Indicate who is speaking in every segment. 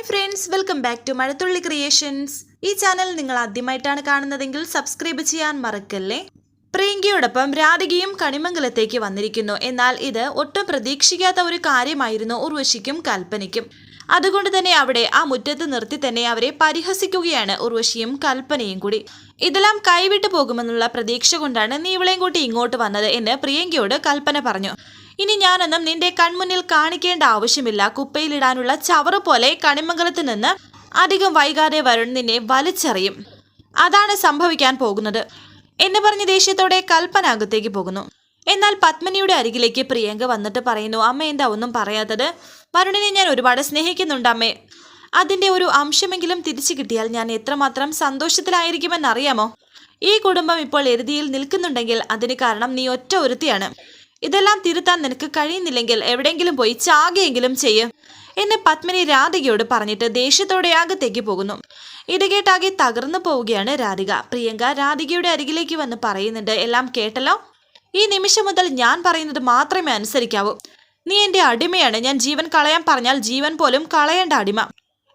Speaker 1: Hi friends welcome back to Mazhathulli creations ഈ channel നിങ്ങൾ ആദ്യമായിട്ടാണ് കാണുന്നതെങ്കിൽ സബ്സ്ക്രൈബ് ചെയ്യാൻ മറക്കല്ലേ? പ്രിയങ്കയോടൊപ്പം രാധികയും കണിമംഗലത്തേക്ക് വന്നിരിക്കുന്നു. എന്നാൽ ഇത് ഒട്ടും പ്രതീക്ഷിക്കാത്ത ഒരു കാര്യമായിരുന്നു ഉർവശിക്കും കൽപ്പനയ്ക്കും. അതുകൊണ്ട് തന്നെ അവിടെ ആ മുറ്റത്ത് നിർത്തി തന്നെ അവരെ പരിഹസിക്കുകയാണ് ഉർവശിയും കൽപ്പനയും കൂടി. ഇതെല്ലാം കൈവിട്ടു പോകുമെന്നുള്ള പ്രതീക്ഷ കൊണ്ടാണ് നീ ഇവളെയും കൂട്ടി ഇങ്ങോട്ട് വന്നത് എന്ന് പ്രിയങ്കയോട് കൽപ്പന പറഞ്ഞു. ഇനി ഞാനൊന്നും നിന്റെ കൺമുന്നിൽ കാണിക്കേണ്ട ആവശ്യമില്ല. കുപ്പയിലിടാനുള്ള ചവറ് പോലെ കണിമംഗലത്ത് നിന്ന് അധികം വൈകാതെ വരുൺ നിന്നെ വലിച്ചെറിയും. അതാണ് സംഭവിക്കാൻ പോകുന്നത്. എന്ന് പറഞ്ഞ് ദേഷ്യത്തോടെ കൽപ്പന അകത്തേക്ക് പോകുന്നു. എന്നാൽ പത്മനിയുടെ അരികിലേക്ക് പ്രിയങ്ക വന്നിട്ട് പറയുന്നു അമ്മ എന്താ ഒന്നും പറയാത്തത്? വരുണിനെ ഞാൻ ഒരുപാട് സ്നേഹിക്കുന്നുണ്ട് അമ്മേ. അതിന്റെ ഒരു അംശമെങ്കിലും തിരിച്ചു കിട്ടിയാൽ ഞാൻ എത്രമാത്രം സന്തോഷത്തിലായിരിക്കുമെന്നറിയാമോ ഈ കുടുംബം ഇപ്പോൾ എരുതിയിൽ നിൽക്കുന്നുണ്ടെങ്കിൽ അതിന് കാരണം നീ ഒറ്റ ഒരുത്തിയാണ്. ഇതെല്ലാം തിരുത്താൻ നിനക്ക് കഴിയുന്നില്ലെങ്കിൽ എവിടെയെങ്കിലും പോയി ചാകയെങ്കിലും ചെയ്യ്. എന്ന് പത്മിനി രാധികയോട് പറഞ്ഞിട്ട് ദേഷ്യത്തോടെ അകത്തേക്ക് പോകുന്നു. ഇത് കേട്ടാകെ തകർന്നു പോവുകയാണ് രാധിക. പ്രിയങ്ക രാധികയുടെ അരികിലേക്ക് വന്ന് പറയുന്നുണ്ട് എല്ലാം കേട്ടല്ലോ? ഈ നിമിഷം മുതൽ ഞാൻ പറയുന്നത് മാത്രമേ അനുസരിക്കാവൂ. നീ എന്റെ അടിമയാണ്. ഞാൻ ജീവൻ കളയാൻ പറഞ്ഞാൽ ജീവൻ പോലും കളയേണ്ട അടിമ.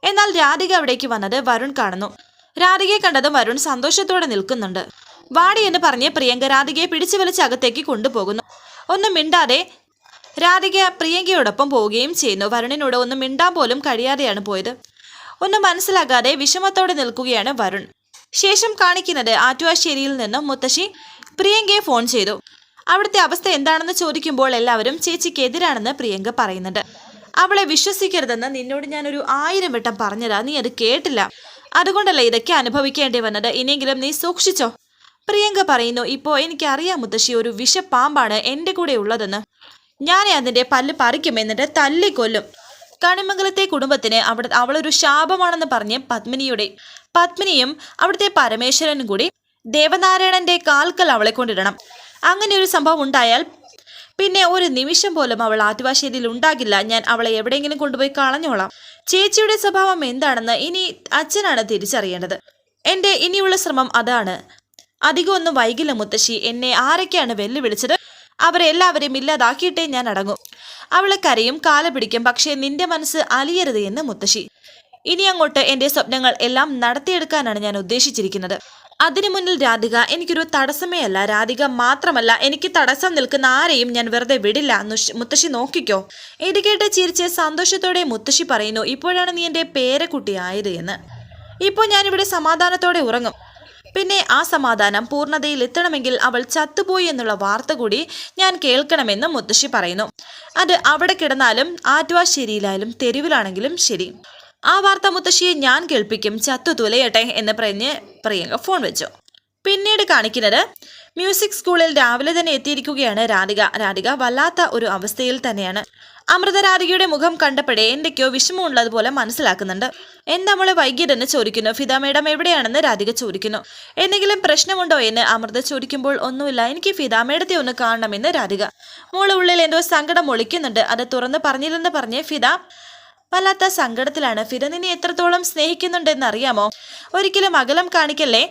Speaker 1: എന്നാൽ രാധിക അവിടേക്ക് വന്നത് വരുൺ കാണുന്നു. രാധികയെ കണ്ടതും വരുൺ സന്തോഷത്തോടെ നിൽക്കുന്നുണ്ട്. വാടി എന്ന് പറഞ്ഞ് പ്രിയങ്ക രാധികയെ പിടിച്ചു വലിച്ച് അകത്തേക്ക് കൊണ്ടുപോകുന്നു. ഒന്നും മിണ്ടാതെ രാധിക പ്രിയങ്കയോടൊപ്പം പോവുകയും ചെയ്യുന്നു. വരുണിനോട് ഒന്നും മിണ്ടാൻ പോലും കഴിയാതെയാണ് പോയത്. ഒന്നും മനസ്സിലാകാതെ വിഷമത്തോടെ നിൽക്കുകയാണ് വരുൺ. ശേഷം കാണിക്കുന്നത് ആറ്റുവാശ്ശേരിയിൽ നിന്നും മുത്തശ്ശി പ്രിയങ്കയെ ഫോൺ ചെയ്തു. അവിടുത്തെ അവസ്ഥ എന്താണെന്ന് ചോദിക്കുമ്പോൾ എല്ലാവരും ചേച്ചിക്ക് എതിരാണെന്ന് പ്രിയങ്ക പറയുന്നുണ്ട്. അവളെ വിശ്വസിക്കരുതെന്ന് നിന്നോട് ഞാനൊരു ആയിരം വട്ടം പറഞ്ഞതാ. നീ അത് കേട്ടില്ല. അതുകൊണ്ടല്ലേ ഇതൊക്കെ അനുഭവിക്കേണ്ടി വന്നത്? ഇനിയെങ്കിലും നീ സൂക്ഷിച്ചോ? പ്രിയങ്ക പറയുന്നു ഇപ്പോ എനിക്കറിയാം മുത്തശ്ശി ഒരു വിഷപ്പാമ്പാണ് എന്റെ കൂടെ ഉള്ളതെന്ന്. ഞാൻ അതിന്റെ പല്ല് പറിക്കും എന്നിട്ട് തല്ലിക്കൊല്ലും. കണിമംഗലത്തെ കുടുംബത്തിന് അവിടെ അവളൊരു ശാപമാണെന്ന് പറഞ്ഞ് പത്മിനിയുടെ പത്മിനിയും അവിടുത്തെ പരമേശ്വരനും കൂടി ദേവനാരായണന്റെ കാൽക്കൽ അവളെ കൊണ്ടിടണം. അങ്ങനെ ഒരു സംഭവം ഉണ്ടായാൽ പിന്നെ ഒരു നിമിഷം പോലും അവൾ ആറ്റുവാശ്ശേരിയിൽ ഉണ്ടാകില്ല. ഞാൻ അവളെ എവിടെയെങ്കിലും കൊണ്ടുപോയി കളഞ്ഞോളാം. ചേച്ചിയുടെ സ്വഭാവം എന്താണെന്ന് ഇനി അച്ഛനാണ് തിരിച്ചറിയേണ്ടത്. എന്റെ ഇനിയുള്ള ശ്രമം അതാണ്. അധികം ഒന്നും വൈകില്ല മുത്തശ്ശി. എന്നെ ആരൊക്കെയാണ് വെല്ലുവിളിച്ചത്? അവരെ എല്ലാവരെയും ഇല്ലാതാക്കിയിട്ടേ ഞാൻ അടങ്ങും. അവളെ കരയും കാല പിടിക്കും പക്ഷേ നിന്റെ മനസ്സ് അലിയരുത് എന്ന് മുത്തശ്ശി. ഇനി അങ്ങോട്ട് എന്റെ സ്വപ്നങ്ങൾ എല്ലാം നടത്തിയെടുക്കാനാണ് ഞാൻ ഉദ്ദേശിച്ചിരിക്കുന്നത്. അതിനു മുന്നിൽ രാധിക എനിക്കൊരു തടസ്സമേ അല്ല രാധിക മാത്രമല്ല എനിക്ക് തടസ്സം നിൽക്കുന്ന ആരെയും ഞാൻ വെറുതെ വിടില്ല. മുത്തശ്ശി നോക്കിക്കോ. ഇത് കേട്ട് ചിരിച്ച് സന്തോഷത്തോടെ മുത്തശ്ശി പറയുന്നു ഇപ്പോഴാണ് നീ എന്റെ പേരക്കുട്ടിയായത് എന്ന്. ഇപ്പോൾ ഞാനിവിടെ സമാധാനത്തോടെ ഉറങ്ങും. പിന്നെ ആ സമാധാനം പൂർണതയിൽ എത്തണമെങ്കിൽ അവൾ ചത്തുപോയി എന്നുള്ള വാർത്ത കൂടി ഞാൻ കേൾക്കണമെന്ന് മുത്തശ്ശി പറയുന്നു. അത് അവിടെ കിടന്നാലും ആറ്റുവാശ്ശേരിയിലായാലും തെരുവിലാണെങ്കിലും ശരി. ആ വാർത്ത മുത്തശ്ശിയെ ഞാൻ കേൾപ്പിക്കും. ചത്തു തുലയട്ടെ എന്ന് പറഞ്ഞ് പ്രിയങ്ക ഫോൺ വെച്ചു. പിന്നീട് കാണിക്കുന്നത് മ്യൂസിക് സ്കൂളിൽ രാവിലെ തന്നെ എത്തിയിരിക്കുകയാണ് രാധിക. രാധിക വല്ലാത്ത ഒരു അവസ്ഥയിൽ തന്നെയാണ്. അമൃത രാധികയുടെ മുഖം കണ്ടപ്പോഴേ എന്തൊക്കെയോ വിഷമമുള്ളതുപോലെ മനസ്സിലാക്കുന്നുണ്ട്. എന്താ മോളെ വൈകിയതെന്ന് ചോദിക്കുന്നു. ഫിദ മേഡം എവിടെയാണെന്ന് രാധിക ചോദിക്കുന്നു. എന്തെങ്കിലും പ്രശ്നമുണ്ടോ എന്ന് അമൃത ചോദിക്കുമ്പോൾ ഒന്നുമില്ല. എനിക്ക് ഫിദ മേഡത്തെ ഒന്ന് കാണണമെന്ന് രാധിക. മോളെ ഉള്ളിൽ എന്തോ സങ്കടം ഒളിക്കുന്നുണ്ട്. അത് തുറന്ന് പറഞ്ഞില്ലെന്ന് പറഞ്ഞ് ഫിദ വല്ലാത്ത സങ്കടത്തിലാണ്. ഫിദ നിന്നെ എത്രത്തോളം സ്നേഹിക്കുന്നുണ്ടെന്ന് അറിയാമോ? ഒരിക്കലും അകലം കാണിക്കല്ലേ?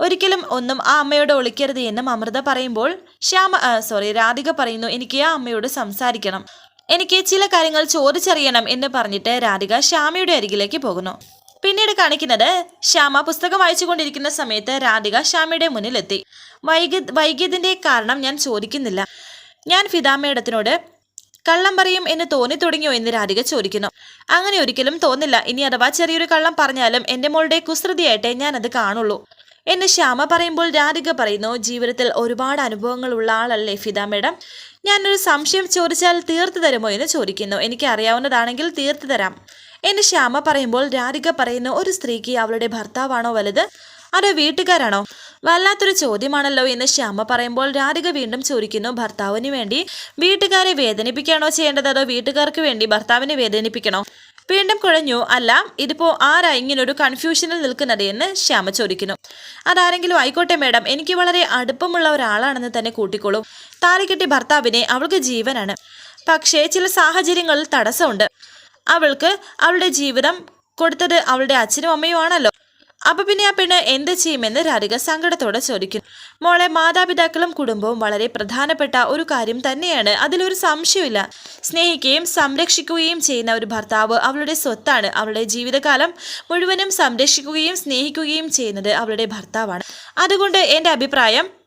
Speaker 1: ഒരിക്കലും ഒന്നും ആ അമ്മയോട് ഒളിക്കരുത് എന്നും അമൃത പറയുമ്പോൾ ശ്യാമ സോറി രാധിക പറയുന്നു എനിക്ക് ആ അമ്മയോട് സംസാരിക്കണം. എനിക്ക് ചില കാര്യങ്ങൾ ചോദിച്ചറിയണം എന്ന് പറഞ്ഞിട്ട് രാധിക ശ്യാമയുടെ അരികിലേക്ക് പോകുന്നു. പിന്നീട് കാണിക്കുന്നത് ശ്യാമ പുസ്തകം വായിച്ചുകൊണ്ടിരിക്കുന്ന സമയത്ത് രാധിക ശ്യാമയുടെ മുന്നിലെത്തി. വൈകി വൈകിയതിന്റെ കാരണം ഞാൻ ചോദിക്കുന്നില്ല. ഞാൻ ഫിദാമേടത്തിനോട് കള്ളം പറയും എന്ന് തോന്നി തുടങ്ങിയോ എന്ന് രാധിക ചോദിക്കുന്നു. അങ്ങനെ ഒരിക്കലും തോന്നില്ല. ഇനി അഥവാ ചെറിയൊരു കള്ളം പറഞ്ഞാലും എന്റെ മോളുടെ കുസൃതിയായിട്ടേ ഞാൻ അത് കാണുള്ളൂ. എന്ന് ശ്യാമ പറയുമ്പോൾ രാധിക പറയുന്നു ജീവിതത്തിൽ ഒരുപാട് അനുഭവങ്ങൾ ഉള്ള ആളല്ലേ ഫിദ മേഡം? ഞാനൊരു സംശയം ചോദിച്ചാൽ തീർത്തു തരുമോ എന്ന് ചോദിക്കുന്നു. എനിക്ക് അറിയാവുന്നതാണെങ്കിൽ തീർത്തു തരാം. എന്ന് ശ്യാമ പറയുമ്പോൾ രാധിക പറയുന്നു ഒരു സ്ത്രീക്ക് അവളുടെ ഭർത്താവാണോ വലുത്? അതോ വീട്ടുകാരാണോ? വല്ലാത്തൊരു ചോദ്യമാണല്ലോ. എന്ന് ശ്യാമ പറയുമ്പോൾ രാധിക വീണ്ടും ചോദിക്കുന്നു ഭർത്താവിന് വേണ്ടി വീട്ടുകാരെ വേദനിപ്പിക്കുകയാണോ ചെയ്യേണ്ടത്? അതോ വീട്ടുകാർക്ക് വേണ്ടി ഭർത്താവിനെ വേദനിപ്പിക്കണോ? വീണ്ടും കുഴഞ്ഞു. അല്ല ഇതിപ്പോ ആരാ ഒരു കൺഫ്യൂഷനിൽ നിൽക്കുന്നത് എന്ന് ശ്യാമ ചോദിക്കുന്നു. അതാരെങ്കിലും ആയിക്കോട്ടെ മേഡം. എനിക്ക് വളരെ അടുപ്പമുള്ള ഒരാളാണെന്ന് തന്നെ കൂട്ടിക്കോളൂ. താലിക്കെട്ടി ഭർത്താവിനെ അവൾക്ക് ജീവനാണ്. പക്ഷേ ചില സാഹചര്യങ്ങളിൽ തടസ്സമുണ്ട്. അവൾക്ക് അവളുടെ ജീവിതം കൊടുത്തത് അവളുടെ അച്ഛനും അമ്മയും ആണല്ലോ അപ്പൊ പിന്നെ ആ പെണ്ണ് എന്ത് ചെയ്യുമെന്ന് രാധിക സങ്കടത്തോടെ ചോദിക്കുന്നു. മോളെ മാതാപിതാക്കളും കുടുംബവും വളരെ പ്രധാനപ്പെട്ട ഒരു കാര്യം തന്നെയാണ്. അതിലൊരു സംശയമില്ല സ്നേഹിക്കുകയും സംരക്ഷിക്കുകയും ചെയ്യുന്ന ഒരു ഭർത്താവ് അവളുടെ സ്വത്താണ്. അവളുടെ ജീവിതകാലം മുഴുവനും സംരക്ഷിക്കുകയും സ്നേഹിക്കുകയും ചെയ്യുന്നത് അവളുടെ ഭർത്താവാണ്. അതുകൊണ്ട് എന്റെ അഭിപ്രായം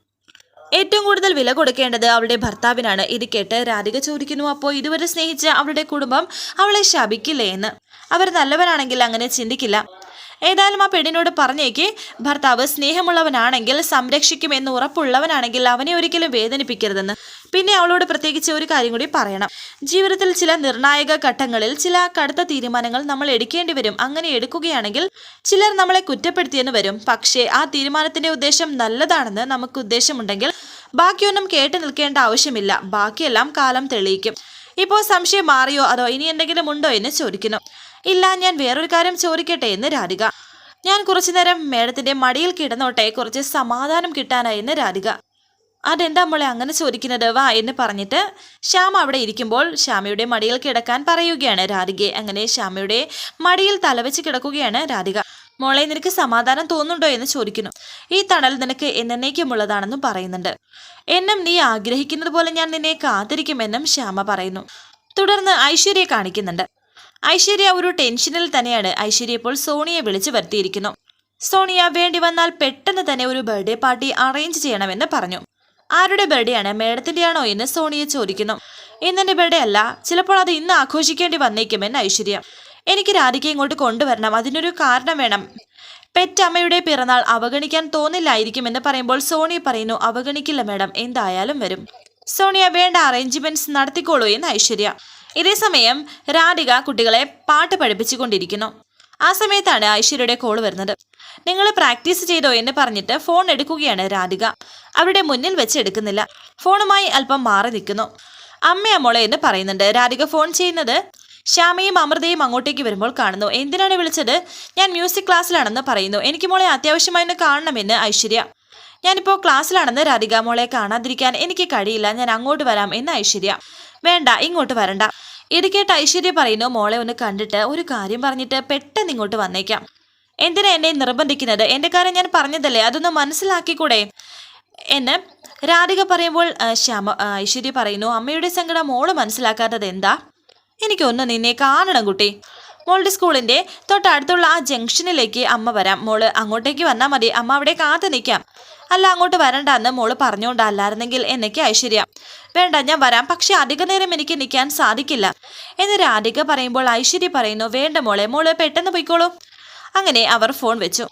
Speaker 1: ഏറ്റവും കൂടുതൽ വില കൊടുക്കേണ്ടത് അവളുടെ ഭർത്താവിനാണ്. ഇത് കേട്ട് രാധിക ചോദിക്കുന്നു അപ്പോൾ ഇതുവരെ സ്നേഹിച്ച അവളുടെ കുടുംബം അവളെ ശപിക്കില്ലേ? എന്ന്. അവർ നല്ലവരാണെങ്കിൽ അങ്ങനെ ചിന്തിക്കില്ല. ഏതായാലും ആ പെണ്ണിനോട് പറഞ്ഞേക്ക് ഭർത്താവ് സ്നേഹമുള്ളവനാണെങ്കിൽ സംരക്ഷിക്കുമെന്ന് ഉറപ്പുള്ളവനാണെങ്കിൽ അവനെ ഒരിക്കലും വേദനിപ്പിക്കരുതെന്ന്. പിന്നെ അവളോട് പ്രത്യേകിച്ച് ഒരു കാര്യം കൂടി പറയണം. ജീവിതത്തിൽ ചില നിർണായക ഘട്ടങ്ങളിൽ ചില കടുത്ത തീരുമാനങ്ങൾ നമ്മൾ എടുക്കേണ്ടി വരും. അങ്ങനെ എടുക്കുകയാണെങ്കിൽ ചിലർ നമ്മളെ കുറ്റപ്പെടുത്തിയെന്ന് വരും. പക്ഷേ ആ തീരുമാനത്തിന്റെ ഉദ്ദേശം നല്ലതാണെന്ന് നമുക്ക് ഉദ്ദേശമുണ്ടെങ്കിൽ ബാക്കിയൊന്നും കേട്ടു നിൽക്കേണ്ട ആവശ്യമില്ല. ബാക്കിയെല്ലാം കാലം തെളിയിക്കും. ഇപ്പോൾ സംശയം മാറിയോ? അതോ ഇനി എന്തെങ്കിലും ഉണ്ടോ എന്ന് ചോദിക്കുന്നു. ഇല്ല ഞാൻ വേറൊരു കാര്യം ചോദിക്കട്ടെ എന്ന് രാധിക. ഞാൻ കുറച്ചു നേരം മേഡത്തിന്റെ മടിയിൽ കിടന്നോട്ടെ കുറച്ച് സമാധാനം കിട്ടാനായി എന്ന് രാധിക. അതെന്താ മോളെ അങ്ങനെ ചോദിക്കുന്നത്? വാ എന്ന് പറഞ്ഞിട്ട് ശ്യാമ അവിടെ ഇരിക്കുമ്പോൾ ശ്യാമയുടെ മടിയിൽ കിടക്കാൻ പറയുകയാണ് രാധികയെ. അങ്ങനെ ശ്യാമയുടെ മടിയിൽ തലവെച്ച് കിടക്കുകയാണ് രാധിക. മോളെ നിനക്ക് സമാധാനം തോന്നുന്നുണ്ടോ എന്ന് ചോദിക്കുന്നു. ഈ തണൽ നിനക്ക് എന്നേക്കുമുള്ളതാണെന്നും പറയുന്നുണ്ട്. എന്നും നീ ആഗ്രഹിക്കുന്നത് പോലെ ഞാൻ നിന്നെ കാത്തിരിക്കുമെന്നും ശ്യാമ പറയുന്നു. തുടർന്ന് ഐശ്വര്യ കാണിക്കുന്നുണ്ട്. ഐശ്വര്യ ഒരു ടെൻഷനിൽ തന്നെയാണ്. ഐശ്വര്യ ഇപ്പോൾ സോണിയെ വിളിച്ചു വരുത്തിയിരിക്കുന്നു. സോണിയ വേണ്ടി വന്നാൽ പെട്ടെന്ന് തന്നെ ഒരു ബർത്ത്ഡേ പാർട്ടി അറേഞ്ച് ചെയ്യണമെന്ന് പറഞ്ഞു. ആരുടെ ബർത്ത്ഡേ ആണ്? മേഡത്തിന്റെ ആണോ എന്ന് സോണിയെ ചോദിക്കുന്നു. ഇന്നെന്റെ ബർത്ത്ഡേ അല്ല. ചിലപ്പോൾ അത് ഇന്ന് ആഘോഷിക്കേണ്ടി വന്നേക്കുമെന്ന് ഐശ്വര്യ. എനിക്ക് രാധിക ഇങ്ങോട്ട് കൊണ്ടുവരണം. അതിനൊരു കാരണം വേണം. പെറ്റമ്മയുടെ പിറന്നാൾ അവഗണിക്കാൻ തോന്നില്ലായിരിക്കുമെന്ന് പറയുമ്പോൾ സോണിയ പറയുന്നു അവഗണിക്കില്ല മേഡം. എന്തായാലും വരും. സോണിയ വേണ്ട അറേഞ്ച്മെന്റ്സ് നടത്തിക്കോളൂ എന്ന് ഐശ്വര്യ. ഇതേസമയം രാധിക കുട്ടികളെ പാട്ട് പഠിപ്പിച്ചുകൊണ്ടിരിക്കുന്നു. ആ സമയത്താണ് ഐശ്വര്യയുടെ കോൾ വരുന്നത്. നിങ്ങൾ പ്രാക്ടീസ് ചെയ്തോ എന്ന് പറഞ്ഞിട്ട് ഫോൺ എടുക്കുകയാണ് രാധിക. അവരുടെ മുന്നിൽ വെച്ച് എടുക്കുന്നില്ല. ഫോണുമായി അല്പം മാറി നിൽക്കുന്നു. അമ്മ മോളെ എന്ന് പറയുന്നുണ്ട്. രാധിക ഫോൺ ചെയ്യുന്നത് ശ്യാമയും അമൃതയും അങ്ങോട്ടേക്ക് വരുമ്പോൾ കാണുന്നു. എന്തിനാണ് വിളിച്ചത്? ഞാൻ മ്യൂസിക് ക്ലാസ്സിലാണെന്ന് പറയുന്നു. എനിക്ക് മോളെ അത്യാവശ്യമായി ഒന്ന് കാണണമെന്ന് ഐശ്വര്യ. ഞാനിപ്പോൾ ക്ലാസ്സിലാണെന്ന് രാധിക മോളെ കാണാതിരിക്കാൻ എനിക്ക് കഴിയില്ല. ഞാൻ അങ്ങോട്ട് വരാം എന്ന് ഐശ്വര്യ. വേണ്ട ഇങ്ങോട്ട് വരണ്ട. ഇത് കേട്ട് ഐശ്വര്യ പറയുന്നു മോളെ ഒന്ന് കണ്ടിട്ട് ഒരു കാര്യം പറഞ്ഞിട്ട് പെട്ടെന്ന് ഇങ്ങോട്ട് വന്നേക്കാം. എന്തിനാ എന്നെ നിർബന്ധിക്കുന്നത്? എന്റെ കാര്യം ഞാൻ പറഞ്ഞതല്ലേ? അതൊന്ന് മനസ്സിലാക്കിക്കൂടെ? എന്ന് രാധിക പറയുമ്പോൾ ശ്യാമ ഐശ്വര്യ പറയുന്നു അമ്മയുടെ സങ്കടം മോൾ മനസ്സിലാക്കാത്തത് എന്താ? എനിക്കൊന്ന് നിന്നെ കാണണം കുട്ടി. മോളുടെ സ്കൂളിന്റെ തൊട്ടടുത്തുള്ള ആ ജംഗ്ഷനിലേക്ക് അമ്മ വരാം. മോൾ അങ്ങോട്ടേക്ക് വന്നാൽ മതി. അമ്മ അവിടെ കാത്തു നിൽക്കാം. അല്ല അങ്ങോട്ട് വരണ്ട എന്ന് മോൾ പറഞ്ഞുകൊണ്ടല്ലായിരുന്നെങ്കിൽ എന്നൊക്കെ ഐശ്വര്യ വേണ്ട ഞാൻ വരാം. പക്ഷെ അധിക നേരം എനിക്ക് നിൽക്കാൻ സാധിക്കില്ല. എന്ന് രാധിക പറയുമ്പോൾ ഐശ്വര്യ പറയുന്നു വേണ്ട മോളെ മോൾ പെട്ടെന്ന് പോയിക്കോളൂ. അങ്ങനെ അവർ ഫോൺ വെച്ചു.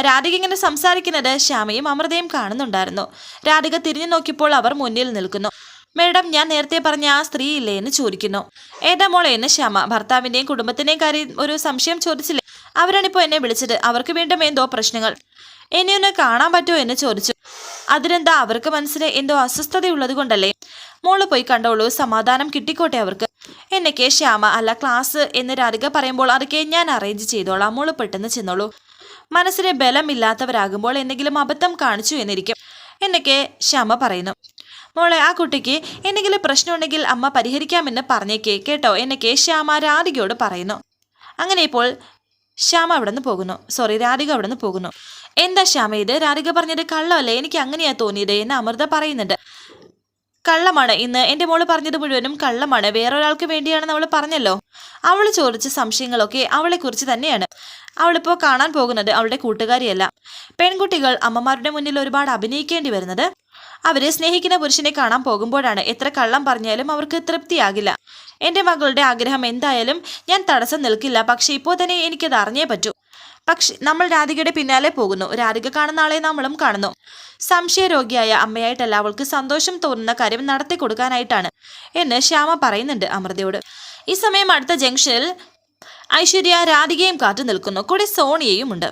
Speaker 1: രാധിക ഇങ്ങനെ സംസാരിക്കുന്നത് ശ്യാമയും അമൃതയും കാണുന്നുണ്ടായിരുന്നു. രാധിക തിരിഞ്ഞു നോക്കിയപ്പോൾ അവർ മുന്നിൽ നിൽക്കുന്നു. മേഡം ഞാൻ നേരത്തെ പറഞ്ഞ ആ സ്ത്രീ ഇല്ലേ എന്ന് ചോദിക്കുന്നു. ഏതാ മോളെ എന്ന് ശ്യാമ. ഭർത്താവിന്റെയും കുടുംബത്തിന്റെയും കാര്യം ഒരു സംശയം ചോദിച്ചില്ലേ? അവരാണിപ്പോ എന്നെ വിളിച്ചത്. അവർക്ക് വീണ്ടും എന്തോ പ്രശ്നങ്ങൾ. എന്നെ ഒന്ന് കാണാൻ പറ്റുമോ എന്ന് ചോദിച്ചു. അതിനെന്താ അവർക്ക് മനസ്സിന് എന്തോ അസ്വസ്ഥതയുള്ളത് കൊണ്ടല്ലേ? മോൾ പോയി കണ്ടോളൂ. സമാധാനം കിട്ടിക്കോട്ടെ അവർക്ക്. എന്നൊക്കെ ശ്യാമ. അല്ല ക്ലാസ് എന്ന് രാധിക പറയുമ്പോൾ അതൊക്കെ ഞാൻ അറേഞ്ച് ചെയ്തോളാം. മോൾ പെട്ടെന്ന് ചെന്നോളൂ. മനസ്സിന് ബലമില്ലാത്തവരാകുമ്പോൾ എന്തെങ്കിലും അബദ്ധം കാണിച്ചു എന്നിരിക്കും. എന്നൊക്കെ ശ്യാമ പറയുന്നു. മോളെ ആ കുട്ടിക്ക് എന്തെങ്കിലും പ്രശ്നമുണ്ടെങ്കിൽ അമ്മ പരിഹരിക്കാമെന്ന് പറഞ്ഞേക്കേ കേട്ടോ? എന്നൊക്കെ ശ്യാമ രാധികയോട് പറയുന്നു. അങ്ങനെ ഇപ്പോൾ ശ്യാമ അവിടെ നിന്ന് പോകുന്നു. സോറി രാധിക അവിടെ നിന്ന് പോകുന്നു. എന്താ ശ്യാമ ഇത്? രാധിക പറഞ്ഞത് കള്ളമല്ലേ? എനിക്ക് അങ്ങനെയാ തോന്നിയത് എന്ന് അമൃത പറയുന്നുണ്ട്. കള്ളമാണ്. ഇന്ന് എന്റെ മോൾ പറഞ്ഞത് മുഴുവനും കള്ളമാണ്. വേറൊരാൾക്ക് വേണ്ടിയാണെന്ന് അവൾ പറഞ്ഞല്ലോ. അവൾ ചോദിച്ച സംശയങ്ങളൊക്കെ അവളെക്കുറിച്ച് തന്നെയാണ്. അവളിപ്പോൾ കാണാൻ പോകുന്നത് അവളുടെ കൂട്ടുകാരിയല്ല. പെൺകുട്ടികൾ അമ്മമാരുടെ മുന്നിൽ ഒരുപാട് അഭിനയിക്കേണ്ടി വരുന്നത് അവരെ സ്നേഹിക്കുന്ന പുരുഷനെ കാണാൻ പോകുമ്പോഴാണ് എത്ര കള്ളം പറഞ്ഞാലും അവർക്ക് തൃപ്തിയാകില്ല. എന്റെ മകളുടെ ആഗ്രഹം എന്തായാലും ഞാൻ തടസ്സം നിൽക്കില്ല. പക്ഷെ ഇപ്പോൾ തന്നെ എനിക്കത് അറിഞ്ഞേ പറ്റൂ. പക്ഷെ നമ്മൾ രാധികയുടെ പിന്നാലെ പോകുന്നു. രാധിക കാണുന്ന ആളെ നമ്മളും കാണുന്നു. സംശയരോഗിയായ അമ്മയായിട്ടല്ല അവൾക്ക് സന്തോഷം തോന്നുന്ന കാര്യം നടത്തി കൊടുക്കാനായിട്ടാണ് എന്ന് ശ്യാമ പറയുന്നുണ്ട് അമൃതയോട്. ഈ സമയം അടുത്ത ജംഗ്ഷനിൽ ഐശ്വര്യ രാധികയും കാത്തു നിൽക്കുന്നു. കൂടെ സോണിയയും ഉണ്ട്.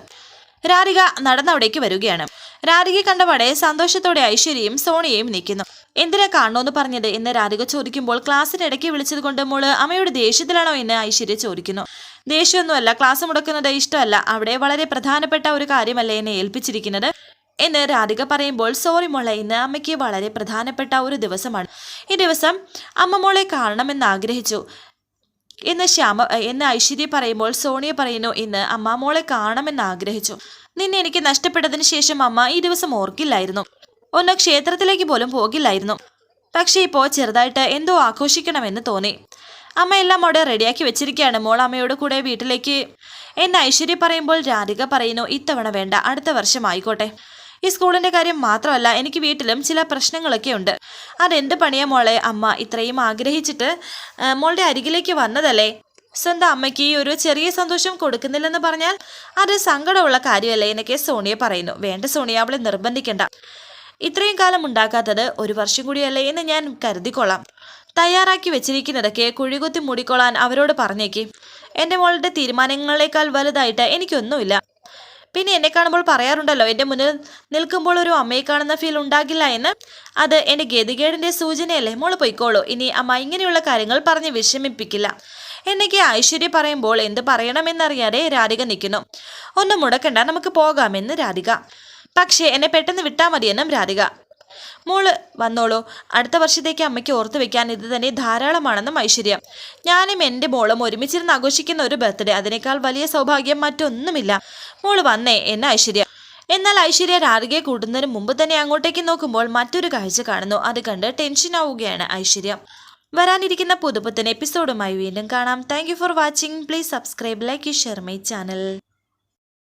Speaker 1: രാധിക നടന്നവിടേക്ക് വരികയാണ്. രാധികയെ കണ്ടപാടെ സന്തോഷത്തോടെ ഐശ്വര്യയും സോണിയയും നിൽക്കുന്നു. എന്തിനാ കാണണമെന്ന് പറഞ്ഞത് എന്ന് രാധിക ചോദിക്കുമ്പോൾ ക്ലാസ്സിനിടയ്ക്ക് വിളിച്ചത് കൊണ്ട് മോൾ അമ്മയുടെ ദേഷ്യത്തിലാണോ? എന്ന് ഐശ്വര്യ ചോദിക്കുന്നു. ദേഷ്യമൊന്നുമല്ല ക്ലാസ് മുടക്കുന്നത് ഇഷ്ടമല്ല. അവിടെ വളരെ പ്രധാനപ്പെട്ട ഒരു കാര്യമല്ലേ എന്നെ ഏൽപ്പിച്ചിരിക്കുന്നത്? എന്ന് രാധിക പറയുമ്പോൾ സോറി മോളെ ഇന്ന് അമ്മയ്ക്ക് വളരെ പ്രധാനപ്പെട്ട ഒരു ദിവസമാണ്. ഈ ദിവസം അമ്മ മോളെ കാണണമെന്ന് ആഗ്രഹിച്ചു. എന്ന് ശ്യാമ എന്ന് ഐശ്വര്യ പറയുമ്പോൾ സോണിയ പറയുന്നു ഇന്ന് അമ്മ മോളെ കാണണമെന്ന് ആഗ്രഹിച്ചു. നിന്നെ എനിക്ക് നഷ്ടപ്പെട്ടതിന് ശേഷം അമ്മ ഈ ദിവസം ഓർക്കില്ലായിരുന്നു. ഒന്ന് ക്ഷേത്രത്തിലേക്ക് പോലും പോകില്ലായിരുന്നു. പക്ഷേ ഇപ്പോൾ ചെറുതായിട്ട് എന്തോ ആഘോഷിക്കണമെന്ന് തോന്നി. അമ്മ എല്ലാം അവിടെ റെഡിയാക്കി വെച്ചിരിക്കുകയാണ്. മോൾ അമ്മയോട് കൂടെ വീട്ടിലേക്ക് എന്ന് ഐശ്വര്യ പറയുമ്പോൾ രാധിക പറയുന്നു ഇത്തവണ വേണ്ട അടുത്ത വർഷം ആയിക്കോട്ടെ. ഈ സ്കൂളിന്റെ കാര്യം മാത്രമല്ല എനിക്ക് വീട്ടിലും ചില പ്രശ്നങ്ങളൊക്കെ ഉണ്ട്. അതെന്ത് പണിയാ മോളെ? അമ്മ ഇത്രയും ആഗ്രഹിച്ചിട്ട് മോളുടെ അരികിലേക്ക് വന്നതല്ലേ? സ്വന്തം അമ്മയ്ക്ക് ഈ ഒരു ചെറിയ സന്തോഷം കൊടുക്കുന്നില്ലെന്ന് പറഞ്ഞാൽ അത് സങ്കടമുള്ള കാര്യമല്ലേ എന്നൊക്കെ സോണിയ പറയുന്നു. വേണ്ട സോണിയ അവളെ നിർബന്ധിക്കണ്ട. ഇത്രയും കാലം ഉണ്ടാക്കാത്തത് ഒരു വർഷം കൂടിയല്ലേ എന്ന് ഞാൻ കരുതിക്കൊള്ളാം. തയ്യാറാക്കി വെച്ചിരിക്കുന്നതൊക്കെ കുഴികുത്തി മൂടിക്കൊള്ളാൻ അവരോട് പറഞ്ഞേക്ക്. എന്റെ മോളുടെ തീരുമാനങ്ങളെക്കാൾ വലുതായിട്ട് എനിക്കൊന്നുമില്ല. പിന്നെ എന്നെ കാണുമ്പോൾ പറയാറുണ്ടല്ലോ എന്റെ മുന്നിൽ നിൽക്കുമ്പോൾ ഒരു അമ്മയെ കാണുന്ന ഫീൽ ഉണ്ടാകില്ല എന്ന്. അത് എന്റെ ഗതികേടിന്റെ സൂചനയല്ലേ? മോൾ പൊയ്ക്കോളൂ. ഇനി അമ്മ ഇങ്ങനെയുള്ള കാര്യങ്ങൾ പറഞ്ഞ് വിഷമിപ്പിക്കില്ല. എന്നൊക്കെ ഐശ്വര്യ പറയുമ്പോൾ എന്ത് പറയണമെന്നറിയാതെ രാധിക നിൽക്കുന്നു. ഒന്നും മുടക്കണ്ട നമുക്ക് പോകാമെന്ന് രാധിക. പക്ഷേ എന്നെ പെട്ടെന്ന് വിട്ടാൽ മതിയെന്നും രാധിക. മോൾ വന്നോളൂ. അടുത്ത വർഷത്തേക്ക് അമ്മയ്ക്ക് ഓർത്തു വെക്കാൻ ഇത് തന്നെ ധാരാളമാണെന്നും ഐശ്വര്യം. ഞാനും എന്റെ മോളും ഒരുമിച്ചിരുന്ന് ആഘോഷിക്കുന്ന ഒരു ബർത്ത്ഡേ അതിനേക്കാൾ വലിയ സൗഭാഗ്യം മറ്റൊന്നുമില്ല. മോൾ വന്നേ എന്ന ഐശ്വര്യ? എന്നാൽ ഐശ്വര്യ രാധികയെ കൂട്ടുന്നതിന് മുമ്പ് തന്നെ അങ്ങോട്ടേക്ക് നോക്കുമ്പോൾ മറ്റൊരു കാഴ്ച കാണുന്നു. അത് കണ്ട് ടെൻഷൻ ആവുകയാണ് ഐശ്വര്യ. വരാനിരിക്കുന്ന പുതുപുത്തൻ എപ്പിസോഡുമായി വീണ്ടും കാണാം. Thank for watching please subscribe like share my channel